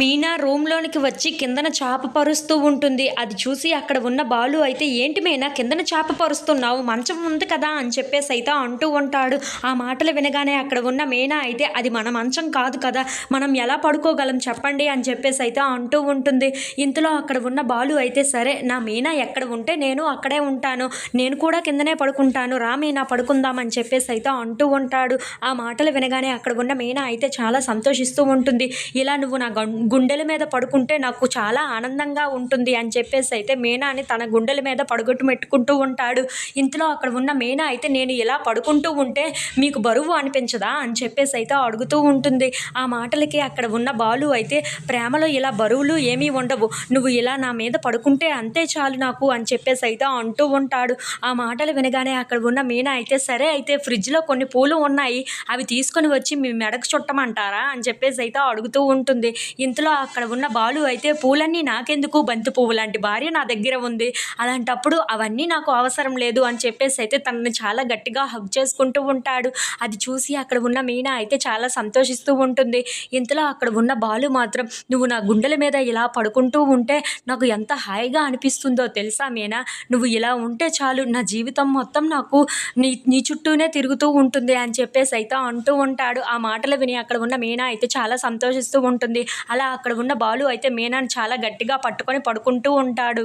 మీనా రూమ్లోనికి వచ్చి కిందన చాప పరుస్తూ ఉంటుంది. అది చూసి అక్కడ ఉన్న బాలు అయితే ఏంటి మీనా కిందన చాప పరుస్తున్నావు? మంచం ఉంది కదా అని చెప్పేసి అయితే అంటూ ఉంటాడు. ఆ మాటలు వినగానే అక్కడ ఉన్న మీనా అయితే అది మన మంచం కాదు కదా మనం ఎలా పడుకోగలం చెప్పండి అని చెప్పేసి అయితే అంటూ ఉంటుంది. ఇంతలో అక్కడ ఉన్న బాలు అయితే సరే నా మీనా ఎక్కడ ఉంటే నేను అక్కడే ఉంటాను. నేను కూడా కిందనే పడుకుంటాను. రా మీనా పడుకుందామని చెప్పేసి అయితే అంటూ ఉంటాడు. ఆ మాటలు వినగానే అక్కడ ఉన్న మీనా అయితే చాలా సంతోషిస్తూ ఉంటుంది. ఇలా నువ్వు నా గుండెల మీద పడుకుంటే నాకు చాలా ఆనందంగా ఉంటుంది అని చెప్పేసి అయితే మీనాని తన గుండెల మీద పడుగొట్టు పెట్టుకుంటూ ఉంటాడు. ఇంతలో అక్కడ ఉన్న మీనా అయితే నేను ఇలా పడుకుంటూ ఉంటే మీకు బరువు అనిపించదా అని చెప్పేసి అయితే అడుగుతూ ఉంటుంది. ఆ మాటలకి అక్కడ ఉన్న బాలు అయితే ప్రేమలో ఇలా బరువులు ఏమీ ఉండవు. నువ్వు ఇలా నా మీద పడుకుంటే అంతే చాలు నాకు అని చెప్పేసి అయితే అంటూ ఉంటాడు. ఆ మాటలు వినగానే అక్కడ ఉన్న మీనా అయితే సరే అయితే ఫ్రిడ్జ్లో కొన్ని పూలు ఉన్నాయి. అవి తీసుకొని వచ్చి మీ మెడకు చుట్టమంటారా అని చెప్పేసి అయితే అడుగుతూ ఉంటుంది. ఇంతలో అక్కడ ఉన్న బాలు అయితే పూలన్నీ నాకెందుకు? బంతి పువ్వు లాంటి భార్య నా దగ్గర ఉంది. అలాంటప్పుడు అవన్నీ నాకు అవసరం లేదు అని చెప్పేసి అయితే తనని చాలా గట్టిగా హగ్ చేసుకుంటూ ఉంటాడు. అది చూసి అక్కడ ఉన్న మీనా అయితే చాలా సంతోషిస్తూ ఉంటుంది. ఇంతలో అక్కడ ఉన్న బాలు మాత్రం నువ్వు నా గుండెల మీద ఇలా పడుకుంటూ ఉంటే నాకు ఎంత హాయిగా అనిపిస్తుందో తెలుసా మీనా? నువ్వు ఇలా ఉంటే చాలు నా జీవితం మొత్తం నాకు నీ నీ చుట్టూనే తిరుగుతూ ఉంటుంది అని చెప్పేసి అయితే అంటూ ఉంటాడు. ఆ మాటలు విని అక్కడ ఉన్న మీనా అయితే చాలా సంతోషిస్తూ ఉంటుంది. అలా అలా అక్కడ ఉన్న బాలు అయితే మీనాని చాలా గట్టిగా పట్టుకొని పడుకుంటూ ఉంటాడు.